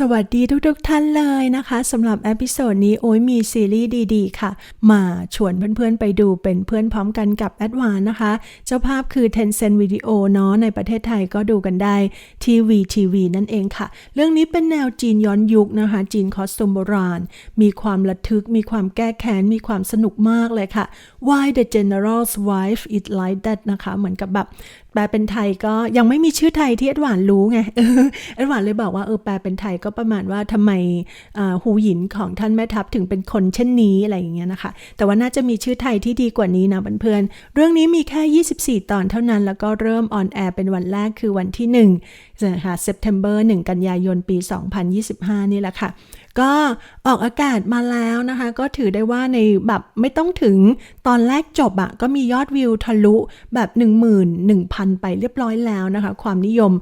สวัสดีทุกๆทท่านเลยนะคะสำหรับเอพิโซดนี้โอ้ยมีซีรีส์ดีๆ ค่ะ มาชวนเพื่อนๆไปดูเป็นเพื่อนพร้อมกันกับแอดวานนะคะ เจ้าภาพคือ Tencent Video เนาะในประเทศไทยก็ดูกันได้ทีวีทีวีนั่นเองค่ะ เรื่องนี้เป็นแนวจีนย้อนยุคนะคะ จีนคอสตูมโบราณ มีความระทึก มีความแก้แค้น มีความสนุกมากเลยค่ะ Why the General's Wife Is Like That นะคะ เหมือนกับแบบ แปลเป็นไทยก็ยังไม่มีชื่อไทยที่เอ็ดหวานรู้ไงเอ็ดหวานเลยบอกว่าเออแปลเป็นไทยก็ประมาณว่าทำไมหูหยินของท่านแม่ทัพถึงเป็นคนเช่นนี้อะไรอย่างเงี้ยนะคะ แต่ว่าน่าจะมีชื่อไทยที่ดีกว่านี้นะเพื่อนๆเรื่องนี้มีแค่ 24 ตอนเท่านั้น แล้วก็เริ่มออนแอร์เป็นวันแรกคือวันที่ 1นะคะเซปเทมเบอร์1กันยายนปี 2025 นี่แหละค่ะ ก็ออกอากาศมาแล้วนะคะ ก็ถือได้ว่าในแบบไม่ต้องถึงตอนแรกจบอะก็มียอดวิวทะลุแบบ 11,000 ไปเรียบร้อยแล้วนะคะ ความนิยม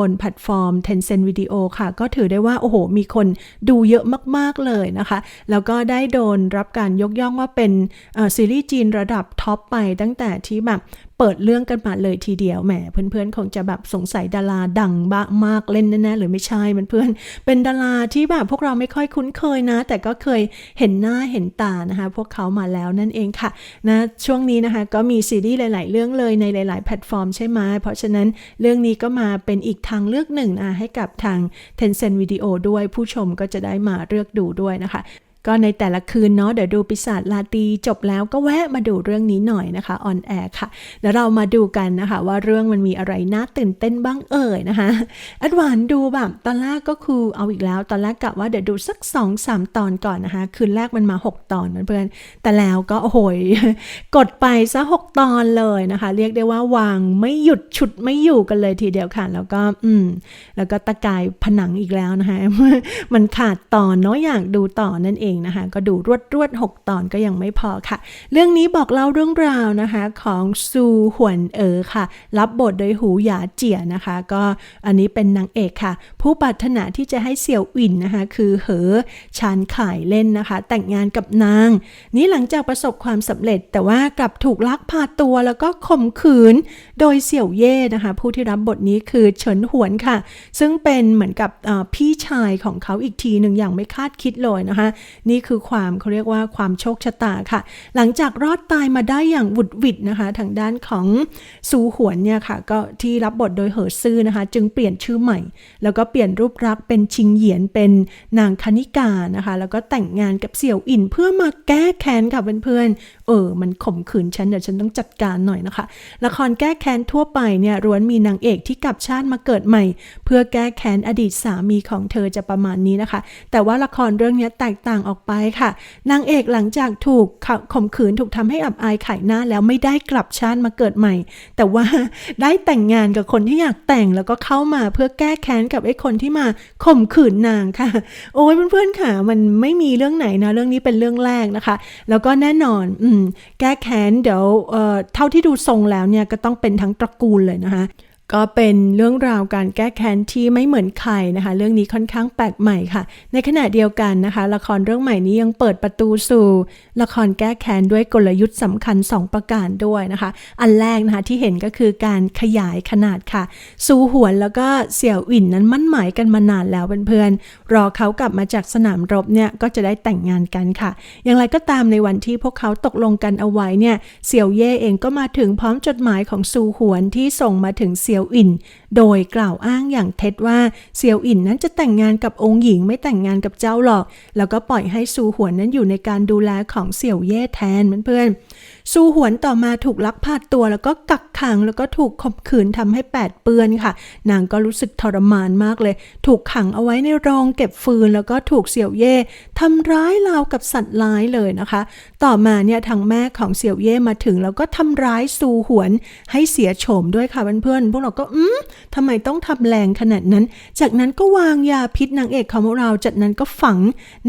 บนแพลตฟอร์ม Tencent Video ค่ะ ก็ถือได้ว่า โอ้โห มีคนดูเยอะมาก ๆ เลยนะคะ แล้วก็ได้โดนรับการยกย่องว่าเป็นซีรีส์จีนระดับท็อปไปตั้งแต่ที่แบบ เปิดเรื่องกันมาเลยทีเดียวแหมเพื่อนๆคงจะแบบสงสัยดาราดังบ้ามากเล่นแน่ๆหรือไม่ใช่เพื่อนๆเป็นดาราที่แบบพวกเราไม่ค่อยคุ้นเคยนะ แต่ก็เคยเห็นหน้าเห็นตานะคะ พวกเขามาแล้วนั่นเองค่ะนะช่วงนี้นะคะก็มีซีรีส์หลาย ๆ เรื่องเลยในหลาย ๆ แพลตฟอร์มใช่ไหมเพราะฉะนั้นเรื่องนี้ก็มาเป็นอีกทางเลือกหนึ่งนะให้กับทาง Tencent Video ด้วยผู้ชมก็จะได้มาเลือกดูด้วยนะคะ ก็ในแต่ละคืนเนาะเดี๋ยวดูปิศาจลาตีจบแล้วก็แวะมาดูเรื่องนี้หน่อยนะคะออนแอร์ค่ะเดี๋ยวเรามาดูกันนะคะว่าเรื่องมันมีอะไรน่าตื่นเต้นบ้างเอ่ยนะคะอัดวานดูแบบตอนแรกก็คือเอาอีกแล้ว ตอนแรกกะว่าเดี๋ยวดูสัก2อสตอนก่อนนะคะ คืนแรกมันมา 6 ตอนเพื่อนแต่แล้วก็โอ้โหกดไปซะ 6 ตอนเลยนะคะ เรียกได้ว่าวางไม่หยุดฉุดไม่อยู่กันเลยทีเดียวค่ะ แล้วก็อืมแล้วก็ตะกายผนังอีกแล้วนะคะมันขาดตอนเนาะอยากดูต่อนั่นเองนะคะ ก็ดูรวดรวด6ตอนก็ยังไม่พอค่ะ เรื่องนี้บอกเล่าเรื่องราวนะคะของซูหวนเอ๋อค่ะ รับบทโดยหูหยาเจียนะคะ ก็อันนี้เป็นนางเอกค่ะ ผู้ปรารถนาที่จะให้เสี่ยวอินนะคะ คือเหอชานข่ายเล่นนะคะ แต่งงานกับนาง นี้หลังจากประสบความสำเร็จ แต่ว่ากลับถูกลักพาตัวแล้วก็ข่มขืน โดยเสี่ยวเย่นะคะ ผู้ที่รับบทนี้คือเฉินหวนค่ะ ซึ่งเป็นเหมือนกับพี่ชายของเขาอีกทีหนึ่งอย่างไม่คาดคิดเลยนะคะนี่คือความเขาเรียกว่าความโชคชะตาค่ะ หลังจากรอดตายมาได้อย่างวุดวิดนะคะ ทางด้านของซูหวนเนี่ยค่ะ ก็ที่รับบทโดยเหอซื่อนะคะ จึงเปลี่ยนชื่อใหม่ แล้วก็เปลี่ยนรูปรักษ์เป็นชิงเหยียนเป็นนางคณิกานะคะ แล้วก็แต่งงานกับเสี่ยวอินเพื่อมาแก้แค้นค่ะเพื่อนๆ เออ มันข่มขืนฉันเดี๋ยวฉันต้องจัดการหน่อยนะคะ ละครแก้แค้นทั่วไปเนี่ยร้วนมีนางเอกที่กลับชาติมาเกิดใหม่ เพื่อแก้แค้นอดีตสามีของเธอจะประมาณนี้นะคะ แต่ว่าละครเรื่องนี้แตกต่างออกไปค่ะ นางเอกหลังจากถูกข่มขืนถูกทำให้อับอายขายหน้าแล้วไม่ได้กลับชาติมาเกิดใหม่ แต่ว่าได้แต่งงานกับคนที่อยากแต่งแล้วก็เข้ามาเพื่อแก้แค้นกับไอ้คนที่มาข่มขืนนางค่ะ โอ้ยเพื่อนๆค่ะ มันไม่มีเรื่องไหนนะเรื่องนี้เป็นเรื่องแรกนะคะ แล้วก็แน่นอนอืมแก้แค้นเดี๋ยวเอ่อเท่าที่ดูทรงแล้วเนี่ยก็ต้องเป็นทั้งตระกูลเลยนะคะ ก็เป็นเรื่องราวการแก้แค้นที่ไม่เหมือนใครนะคะ เรื่องนี้ค่อนข้างแปลกใหม่ค่ะ ในขณะเดียวกันนะคะ ละครเรื่องใหม่นี้ยังเปิดประตูสู่ ละครแก้แค้นด้วยกลยุทธ์สำคัญ 2 ประการด้วยนะคะ อันแรกนะคะที่เห็นก็คือการขยายขนาดค่ะซูหวนแล้วก็เสี่ยวอิ่นนั้นมั่นหมายกันมานานแล้วเพื่อนๆรอเขากลับมาจากสนามรบเนี่ยก็จะได้แต่งงานกันค่ะ อย่างไรก็ตามในวันที่พวกเขาตกลงกันเอาไว้เนี่ยเสี่ยวเย่เองก็มาถึงพร้อมจดหมายของซูหวนที่ส่งมาถึงเสี่ยวอิน โดยกล่าวอ้างอย่างเท็จว่าเซียวอินนั้นจะแต่งงานกับองค์หญิงไม่แต่งงานกับเจ้าหรอก แล้วก็ปล่อยให้ซูหวนนั้นอยู่ในการดูแลของเสี่ยวเย่แทนเพื่อนซูหวนต่อมาถูกลักพาตัวแล้วก็กักขังแล้วก็ถูกข่มขืนทำให้แปดเปื้อนค่ะ นางก็รู้สึกทรมานมากเลย ถูกขังเอาไว้ในโรงเก็บฟืน แล้วก็ถูกเสี่ยวเย่ทำร้ายราวกับสัตว์ร้ายเลยนะคะ ต่อมาเนี่ยทางแม่ของเสี่ยวเย่มาถึงแล้วก็ทำร้ายซูหวนให้เสียโฉมด้วยค่ะเพื่อนๆพวกเราก็อืมทำไมต้องทำแรงขนาดนั้น จากนั้นก็วางยาพิษนางเอกของเรา จากนั้นก็ฝัง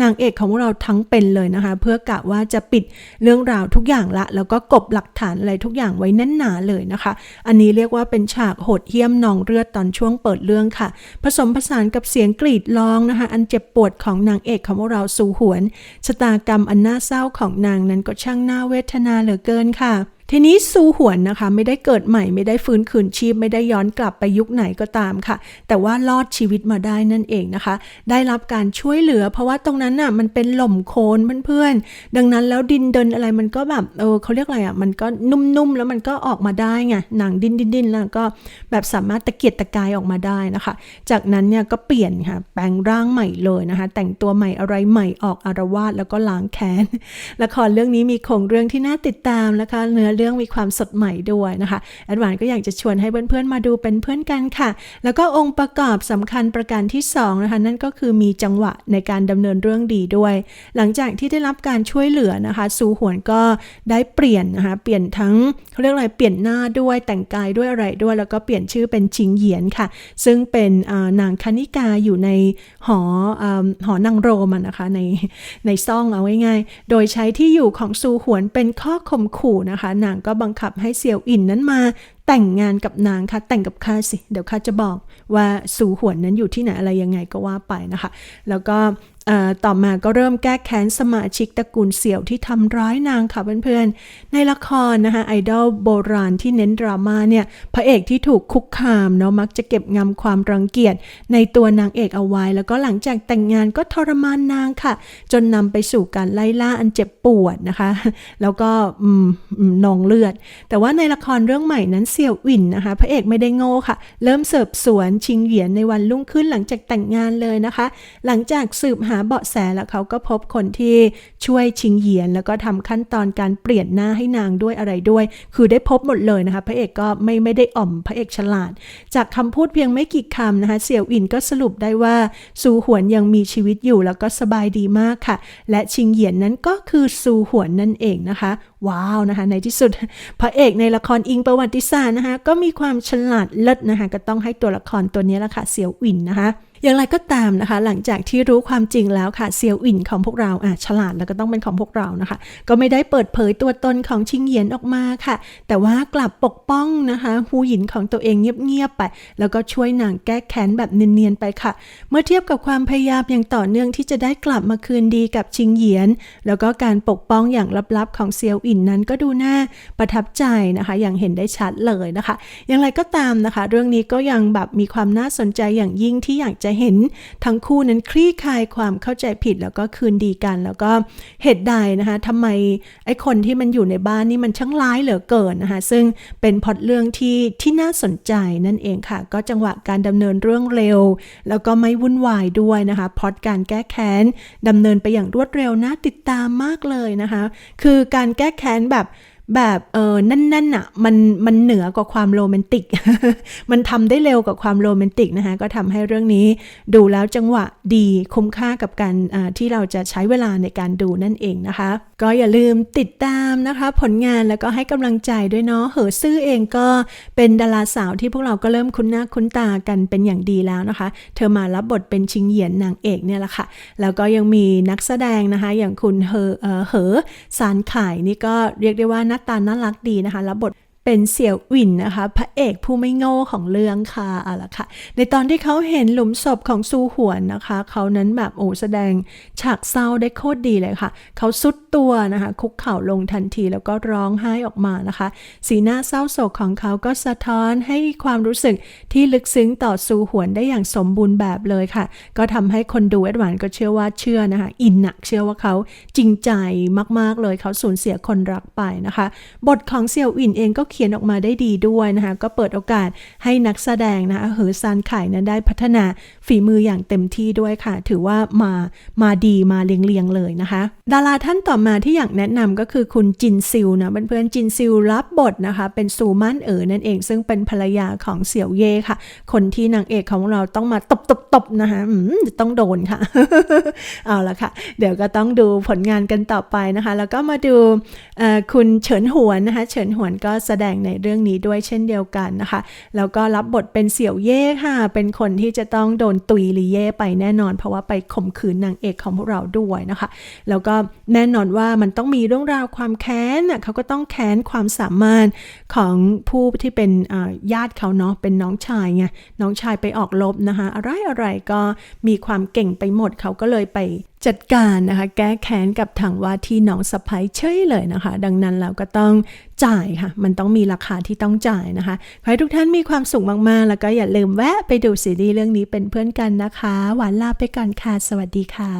นางเอกของเราทั้งเป็นเลยนะคะ เพื่อกะว่าจะปิดเรื่องราวทุกอย่างละ แล้วก็กบหลักฐานอะไรทุกอย่างไว้แน่นหนาเลยนะคะ อันนี้เรียกว่าเป็นฉากโหดเหี้ยมนองเลือดตอนช่วงเปิดเรื่องค่ะ ผสมผสานกับเสียงกรีดร้องนะคะ อันเจ็บปวดของนางเอกของเราสู่หวนชะตากรรมอันน่าเศร้าของนางนั้นก็ช่างน่าเวทนาเหลือเกินค่ะ ทีนี้ซูหวนนะคะ ไม่ได้เกิดใหม่ไม่ได้ฟื้นคืนชีพ ไม่ได้ย้อนกลับไปยุคไหนก็ตามค่ะ แต่ว่ารอดชีวิตมาได้นั่นเองนะคะ ได้รับการช่วยเหลือ เพราะว่าตรงนั้นน่ะมันเป็นหล่มโคลนเพื่อนๆ ดังนั้นแล้วดินเดินอะไรมันก็แบบเออเขาเรียกอะไรอะมันก็นุ่มๆ แล้วมันก็ออกมาได้ไงหนังดินดินๆแล้วก็แบบสามารถตะเกียกตะกายออกมาได้นะคะ จากนั้นเนี่ยก็เปลี่ยนค่ะแปลงร่างใหม่เลยนะคะ แต่งตัวใหม่อะไรใหม่ออกอารวาสแล้วก็ล้างแค้นละครเรื่องนี้มีโครงเรื่องที่น่าติดตามนะคะเนื้อเรื่องมีความสดใหม่ด้วยนะคะแอดวานก็อยากจะชวนให้เพื่อนๆมาดูเป็นเพื่อนกันค่ะ แล้วก็องค์ประกอบสำคัญประการที่2นะคะนั่นก็คือมีจังหวะในการดำเนินเรื่องดีด้วย หลังจากที่ได้รับการช่วยเหลือนะคะซูหวนก็ได้เปลี่ยนนะคะเปลี่ยนทั้งเขาเรียกอะไรเปลี่ยนหน้าด้วยแต่งกายด้วยอะไรด้วย แล้วก็เปลี่ยนชื่อเป็นชิงเหยียนค่ะ ซึ่งเป็นนางคณิกาอยู่ในหออหอนางโรมนะคะในในซ่องเอาง่ายๆ โดยใช้ที่อยู่ของซูหวนเป็นข้อข่มขู่นะคะนางก็บังคับให้เซียวอินนั้นมาแต่งงานกับนางค่ะแต่งกับข้าสิ เดี๋ยวข้าจะบอกว่าสูหวนนั้นอยู่ที่ไหนอะไรยังไงก็ว่าไปนะคะ แล้วก็ ต่อมาก็เริ่มแก้แค้นสมาชิกตระกูลเสี่ยวที่ทำร้ายนางค่ะเพื่อนๆ ในละครนะคะไอดอลโบราณที่เน้นดราม่าเนี่ยพระเอกที่ถูกคุกคามเนาะมักจะเก็บงำความรังเกียจในตัวนางเอกเอาไว้ แล้วก็หลังจากแต่งงานก็ทรมานนางค่ะ จนนำไปสู่การไล่ล่าอันเจ็บปวดนะคะ แล้วก็นองเลือด แต่ว่าในละครเรื่องใหม่นั้นเสี่ยวอินนะคะ พระเอกไม่ได้โง่ค่ะ เริ่มเสืบสวนชิงเหรียญในวันรุ่งขึ้นหลังจากแต่งงานเลยนะคะ หลังจากสืบหาเบาะแสแล้วเขาก็พบคนที่ช่วยชิงเหยียน แล้วก็ทำขั้นตอนการเปลี่ยนหน้าให้นางด้วยอะไรด้วย คือได้พบหมดเลยนะคะ พระเอกก็ไม่ไม่ได้อ่อมพระเอกฉลาด จากคำพูดเพียงไม่กี่คำนะคะ เสี่ยวอินก็สรุปได้ว่าซูหวนยังมีชีวิตอยู่แล้วก็สบายดีมากค่ะ และชิงเหยียนนั้นก็คือซูหวนนั่นเองนะคะ ว้าวนะคะ ในที่สุดพระเอกในละครอิงประวัติศาสตร์นะคะก็มีความฉลาดเลิศนะคะก็ต้องให้ตัวละครตัวนี้ละค่ะเสี่ยวอินนะคะ อย่างไรก็ตามนะคะ หลังจากที่รู้ความจริงแล้วค่ะเซียวอินของพวกเราอะฉลาดแล้วก็ต้องเป็นของพวกเรานะคะ ก็ไม่ได้เปิดเผยตัวตนของชิงเหยียนออกมาค่ะ แต่ว่ากลับปกป้องนะคะฮูหยินของตัวเองเงียบๆไป แล้วก็ช่วยนางแก้แค้นแบบเนียนๆไปค่ะ เมื่อเทียบกับความพยายามอย่างต่อเนื่องที่จะได้กลับมาคืนดีกับชิงเหยียน แล้วก็การปกป้องอย่างลับๆของเซียวอินนั้นก็ดูน่าประทับใจนะคะ อย่างเห็นได้ชัดเลยนะคะ อย่างไรก็ตามนะคะ เรื่องนี้ก็ยังแบบมีความน่าสนใจอย่างยิ่งที่อยากจะเห็นทั้งคู่นั้นคลี่คลายความเข้าใจผิดแล้วก็คืนดีกัน แล้วก็เหตุใดนะคะทำไมไอ้คนที่มันอยู่ในบ้านนี่มันช่างร้ายเหลือเกินนะคะซึ่งเป็นพอตเรื่องที่ที่น่าสนใจนั่นเองค่ะ ก็จังหวะการดำเนินเรื่องเร็ว แล้วก็ไม่วุ่นวายด้วยนะคะพอตการแก้แค้นดำเนินไปอย่างรวดเร็วน่าติดตามมากเลยนะคะ คือการแก้แค้นแบบ แบบเออนั่นๆอะมันมันเหนือกว่าความโรแมนติก มันทำได้เร็วกว่าความโรแมนติกนะคะก็ทำให้เรื่องนี้ดูแล้วจังหวะดีคุ้มค่ากับการที่เราจะใช้เวลาในการดูนั่นเองนะคะ ก็อย่าลืมติดตามนะคะ ผลงานแล้วก็ให้กำลังใจด้วยเนาะเหอซื่อเองก็เป็นดาราสาวที่พวกเราก็เริ่มคุ้นหน้าคุ้นตากันเป็นอย่างดีแล้วนะคะ เธอมารับบทเป็นชิงเหยียนนางเอกเนี่ยแหละค่ะ แล้วก็ยังมีนักแสดงนะคะ อย่างคุณเหอเอ่อเหอซานข่ายนี่ก็เรียกได้ว่าหน้าตาน่ารักดีนะคะรับบท เป็นเสี่ยวหวินนะคะ พระเอกผู้ไม่โง่ของเรื่องค่ะเอาละค่ะ ในตอนที่เขาเห็นหลุมศพของซูหวนนะคะ เขานั้นแบบโอ้แสดงฉากเศร้าได้โคตรดีเลยค่ะ เขาสุดตัวนะคะ คุกเข่าลงทันทีแล้วก็ร้องไห้ออกมานะคะ สีหน้าเศร้าโศกของเขาก็สะท้อนให้ความรู้สึกที่ลึกซึ้งต่อซูหวนได้อย่างสมบูรณ์แบบเลยค่ะ ก็ทำให้คนดูแอดวานก็เชื่อว่าเชื่อนะคะ อินหนักเชื่อว่าเขาจริงใจมากๆเลยเขาสูญเสียคนรักไปนะคะ บทของเซียวอินเองก็เขียนออกมาได้ดีด้วยนะคะก็เปิดโอกาสให้นักแสดงนะคะเหอซานไข่นั้นได้พัฒนาฝีมืออย่างเต็มที่ด้วยค่ะ ถือว่ามามาดีมาเลียงๆเลยนะคะ ดาราท่านต่อมาที่อยากแนะนำก็คือคุณจินซิลนะเพื่อนๆจินซิลรับบทนะคะ เป็นซูมันเอ๋อนั่นเอง ซึ่งเป็นภรรยาของเสี่ยวเย่ค่ะ คนที่นางเอกของเราต้องมาตบตบตบๆนะคะต้องโดนค่ะ เอาละค่ะ เดี๋ยวก็ต้องดูผลงานกันต่อไปนะคะ แล้วก็มาดูคุณเฉินหวนนะคะ เฉินหวนก็แสดงในเรื่องนี้ด้วยเช่นเดียวกันนะคะ แล้วก็รับบทเป็นเสี่ยวเย่ค่ะ เป็นคนที่จะต้องโดนตุยลีเย่ไปแน่นอน เพราะว่าไปข่มขืนนางเอกของพวกเราด้วยนะคะ แล้วก็แน่นอนว่ามันต้องมีเรื่องราวความแค้นน่ะเขาก็ต้องแค้นความสามารถของผู้ที่เป็นญาติเขาเนาะเป็นน้องชายไงน้องชายไปออกรบนะคะ อะไรอะไรก็มีความเก่งไปหมดเขาก็เลยไป จัดการนะคะ แก้แค้นกับทางว่าที่น้องสะพ้ยเฉยเลยนะคะ ดังนั้นเราก็ต้องจ่ายค่ะ มันต้องมีราคาที่ต้องจ่ายนะคะ ขอให้ทุกท่านมีความสุขมากๆ แล้วก็อย่าลืมแวะไปดูซีรีส์เรื่องนี้เป็นเพื่อนกันนะคะ หวานลาไปก่อนค่ะ สวัสดีค่ะ